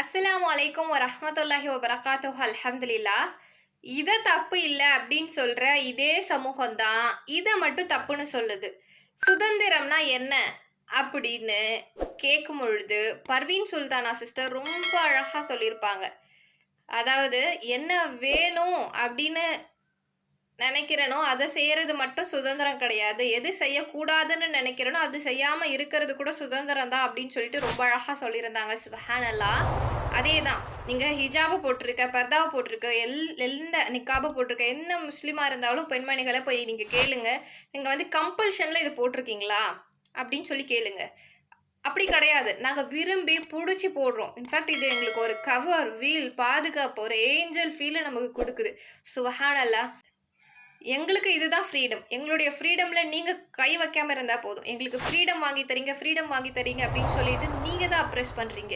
அஸ்ஸலாமு அலைக்கும் வரஹ்மத்துல்லாஹி வபரகாத்து அலமதுல்லா இதை தப்பு இல்லை அப்படின்னு சொல்கிற இதே சமூகம் தான் இதை மட்டும் தப்புன்னு சொல்லுது. சுதந்திரம்னா என்ன அப்படின்னு கேட்கும் பொழுது பர்வீன் சுல்தானா சிஸ்டர் ரொம்ப அழகாக சொல்லியிருப்பாங்க. அதாவது என்ன வேணும் அப்படின்னு நினைக்கிறனோ அதை செய்யறது மட்டும் சுதந்திரம் கிடையாது. எது செய்யக்கூடாதுன்னு நினைக்கிறனோ அது செய்யாமல் இருக்கிறது கூட சுதந்திரம் தான் அப்படின்னு சொல்லிட்டு ரொம்ப அழகாக சொல்லியிருந்தாங்க. சுபஹானல்லா. அதே தான் நீங்கள் ஹிஜாபை போட்டிருக்க பர்தாவை போட்டிருக்க எல் எந்த நிக்காபை போட்டிருக்க எந்த முஸ்லீமாக இருந்தாலும் பெண்மணிகளை போய் நீங்கள் கேளுங்க. நீங்கள் வந்து கம்பல்ஷனில் இது போட்டிருக்கீங்களா? அப்படின்னு சொல்லி கேளுங்க. அப்படி கிடையாது. நாங்கள் விரும்பி பிடிச்சி போடுறோம். இன்ஃபேக்ட் இது எங்களுக்கு ஒரு கவர் வீல் பாதுகாப்பு ஒரு ஏஞ்சல் ஃபீலை நமக்கு கொடுக்குது. சுபஹானல்லா. எங்களுக்கு இதுதான் ஃப்ரீடம் எங்களுடைய ஃப்ரீடமில் நீங்கள் கை வைக்காமல் இருந்தால் போதும். எங்களுக்கு ஃப்ரீடம் வாங்கி தரீங்க ஃப்ரீடம் வாங்கி தரீங்க அப்படின்னு சொல்லிட்டு நீங்கள் தான் அப்ரெஸ் பண்ணுறீங்க